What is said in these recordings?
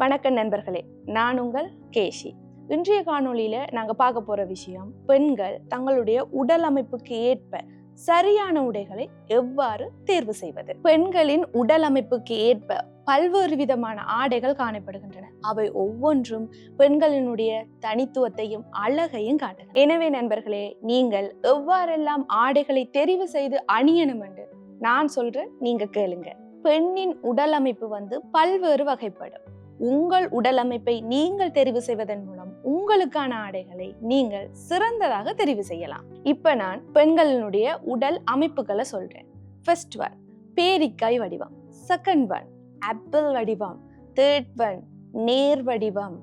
வணக்கம் நண்பர்களே நான் உங்கள் கேஷி. இன்றைய காணொளியில் நாங்கள் பார்க்க போற விஷயம் பெண்கள் தங்களுடைய உடல் அமைப்புக்கு ஏற்ப சரியான உடைகளை எவ்வாறு தேர்வு செய்வது? பெண்களின் உடல் அமைப்புக்கு ஏற்ப பல்வேறு விதமான ஆடைகள் காணப்படுகின்றன. அவை ஒவ்வொன்றும் பெண்களினுடைய தனித்துவத்தையும் அழகையும் காட்டுது எனவே நண்பர்களே நீங்கள் எவ்வாறெல்லாம் ஆடைகளை தெரிவு செய்து அணியணும் என்று நான் சொல்றேன் நீங்க கேளுங்க. பெண்ணின் உடல் அமைப்பு வந்து பல்வேறு வகைப்படும். உங்கள் உடல் அமைப்பை நீங்கள் தெரிவு செய்வதன் மூலம் உங்களுக்கான ஆடைகளை நீங்கள் சிறந்ததாக தெரிவு செய்யலாம். இப்ப நான் பெண்களினுடைய உடல் அமைப்புகளை சொல்றேன். ஃபர்ஸ்ட் ஒன் பேரிக்காய் வடிவம். செகண்ட் ஒன் ஆப்பிள் வடிவம். தேர்ட் ஒன் நேர் வடிவம்.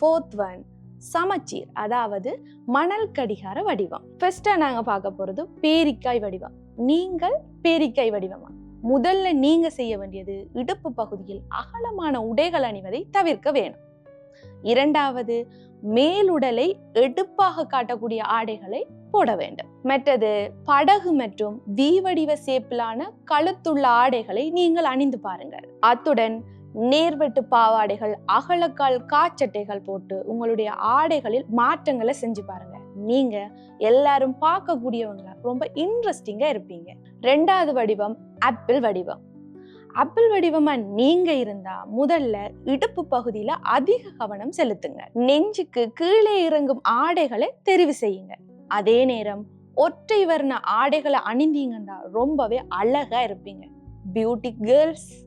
ஃபோர்த் ஒன் சமச்சீர் அதாவது மணல் கடிகார வடிவம். ஃபர்ஸ்டா நாங்க பார்க்க போறது பேரிக்காய் வடிவம். நீங்கள் பேரிக்காய் வடிவமா? முதல்ல நீங்க செய்ய வேண்டியது இடுப்பு பகுதியில் அகலமான உடைகள் அணிவதை தவிர்க்க வேணும். இரண்டாவது மேலுடலை எடுப்பாக காட்டக்கூடிய ஆடைகளை போட வேண்டும். மற்றது படகு மற்றும் வி வடிவ சேப்பிலான கழுத்துள்ள ஆடைகளை நீங்கள் அணிந்து பாருங்கள். அத்துடன் நேர்வெட்டு பாவாடைகள் அகலக்கால் காச்சட்டைகள் போட்டு உங்களுடைய ஆடைகளில் மாற்றங்களை செஞ்சு பாருங்க. நீங்கள் எல்லாரும் பார்க்கக்கூடியவங்களா ரொம்ப இன்ட்ரெஸ்டிங்காக இருப்பீங்க. ரெண்டாவது வடிவம் ஆப்பிள் வடிவம். ஆப்பிள் வடிவமா நீங்க இருந்தா முதல்ல இடுப்பு பகுதியில அதிக கவனம் செலுத்துங்க. நெஞ்சுக்கு கீழே இறங்கும் ஆடைகளை தெரிவு செய்யுங்க. அதே நேரம் ஒற்றை வர்ண ஆடைகளை அணிந்தீங்கன்னா ரொம்பவே அழகா இருப்பீங்க. பியூட்டி கேர்ள்ஸ்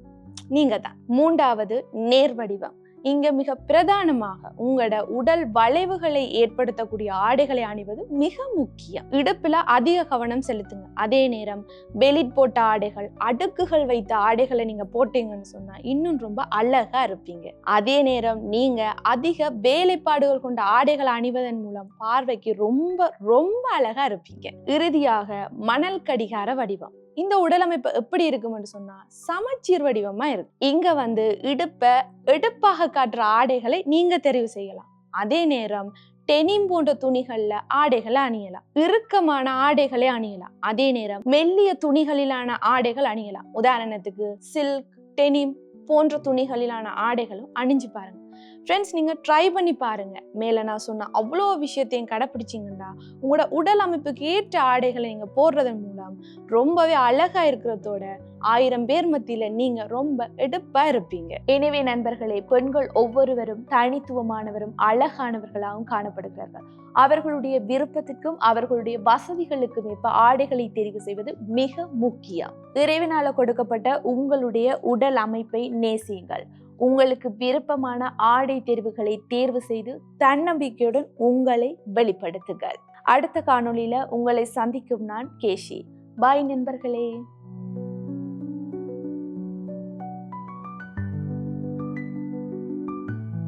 நீங்க தான் மூன்றாவது நேர் வடிவம். இங்க மிக பிரதானமாக உங்களோட உடல் வளைவுகளை ஏற்படுத்தக்கூடிய ஆடைகளை அணிவது மிக முக்கியம். இடுப்புல அதிக கவனம் செலுத்துங்க. அதே நேரம் பெலிட் போட்ட ஆடைகள் அடுக்குகள் வைத்த ஆடைகளை நீங்க போட்டீங்கன்னு சொன்னா இன்னும் ரொம்ப அழகா இருப்பீங்க. அதே நேரம் நீங்க அதிக வேலைப்பாடுகள் கொண்ட ஆடைகளை அணிவதன் மூலம் பார்வைக்கு ரொம்ப ரொம்ப அழகா இருப்பீங்க. இறுதியாக மணல் கடிகார வடிவம். இந்த உடலமைப்பு எப்படி இருக்கும்னு சொன்னா சமச்சீர் வடிவமா இருக்கு. இங்க வந்து இடுப்ப எடுப்பாக காட்டுற ஆடைகளை நீங்க தெரிவு செய்யலாம். அதே நேரம் டெனிம் போன்ற துணிகள்ல ஆடைகளை அணியலாம். இறுக்கமான ஆடைகளை அணியலாம். அதே நேரம் மெல்லிய துணிகளிலான ஆடைகள் அணியலாம். உதாரணத்துக்கு சில்க் டெனிம் போன்ற துணிகளிலான ஆடைகளும் அணிஞ்சு பாருங்க. ஃப்ரெண்ட்ஸ் நீங்கள் ட்ரை பண்ணி பாருங்கள் மேலே நான் சொன்ன அவ்வளோ விஷயத்தையும் கடைப்பிடிச்சிங்கன்னா உங்களோட உடல் அமைப்புக்கு ஏற்ற ஆடைகளை நீங்கள் போடுறதன் மூலம் ரொம்பவே அழகாக இருக்கிறதோட ஆயிரம் பேர் மத்தியில் நீங்கள் ரொம்ப எடுப்பாக இருப்பீங்க. எனவே நண்பர்களே பெண்கள் ஒவ்வொருவரும் தனித்துவமானவரும் அழகானவர்களாகவும் காணப்படுகிறார்கள். அவர்களுடைய விருப்பத்திற்கும் அவர்களுடைய வசதிகளுக்கும் ஏற்ப ஆடைகளை தெரிவு செய்வது மிக முக்கியம். இறைவனால் கொடுக்கப்பட்ட உங்களுடைய உடல் அமைப்பை நேசியுங்கள். உங்களுக்கு விருப்பமான ஆடை தேர்வுகளை தேர்வு செய்து தன்னம்பிக்கையுடன் உங்களை வெளிப்படுத்துங்கள். அடுத்த காணொளியில உங்களை சந்திக்கும் நான் கேஷி. பாய் நண்பர்களே.